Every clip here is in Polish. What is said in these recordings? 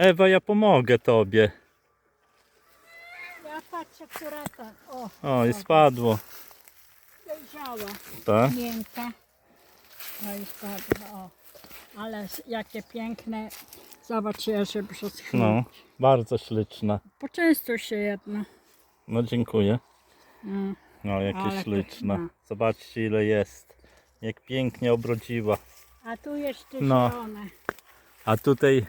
Ewa, ja pomogę tobie. Ja patrzę, która to. O, O, i spadło. dojrzała. Tak? Miękka. No i spadła. O. Ale s- jakie piękne. Zobacz, jeszcze przez chwilę. No, bardzo śliczne. Poczęstuj się jedno. No, dziękuję. No. No, jakie Ale śliczne. Zobaczcie, ile jest. Jak pięknie obrodziła. A tu jeszcze No. zielone. A tutaj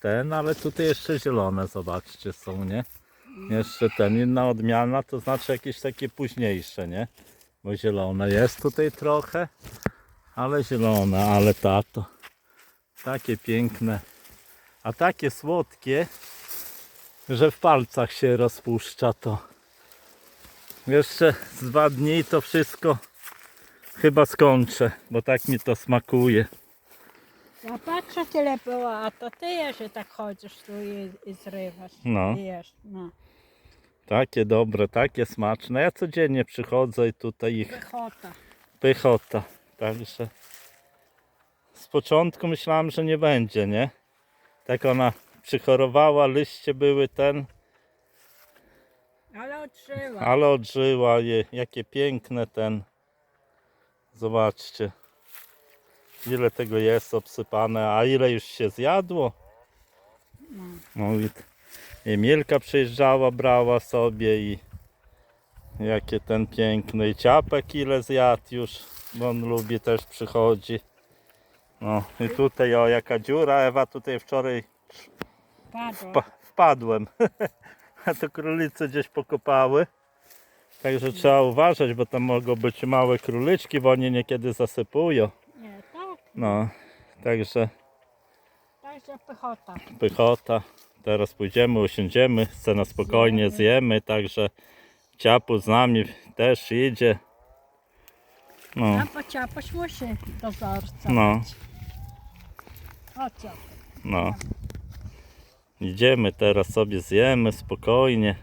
ten, ale tutaj jeszcze zielone, zobaczcie, są, nie? Jeszcze ten, inna odmiana, to znaczy jakieś takie późniejsze, nie? Bo zielone jest tutaj trochę, ale zielone, ale tato. Takie piękne, a takie słodkie, że w palcach się rozpuszcza to. Jeszcze z dwa dni to wszystko chyba skończę, bo tak mi to smakuje. Ja patrzę, tyle było, a to ty jeszcze tak chodzisz tu i, i zrywasz. No. I jesz. No. Takie dobre, takie smaczne. Ja codziennie przychodzę i tutaj ich Pychota. pychota. Także z początku myślałem, że nie będzie, nie? Tak ona przychorowała, liście były ten, Ale odżyła. ale odżyła je. Jakie piękne ten. Zobaczcie. Ile tego jest obsypane, a ile już się zjadło. No i Emilka przyjeżdżała, brała sobie i jakie ten piękny i ciapek ile zjadł już, bo on lubi też przychodzi. No i tutaj o jaka dziura, Ewa tutaj wczoraj wpa- wpadłem. A to królice gdzieś pokopały. Także trzeba uważać, bo tam mogą być małe króliczki, bo oni niekiedy zasypują. No, także Także pychota. pychota. Teraz pójdziemy, usiądziemy, chcę na spokojnie zjemy, także ciapu z nami też idzie. No, A po ciapoś musi dozorca. no, być. O co? no. Idziemy teraz sobie zjemy spokojnie.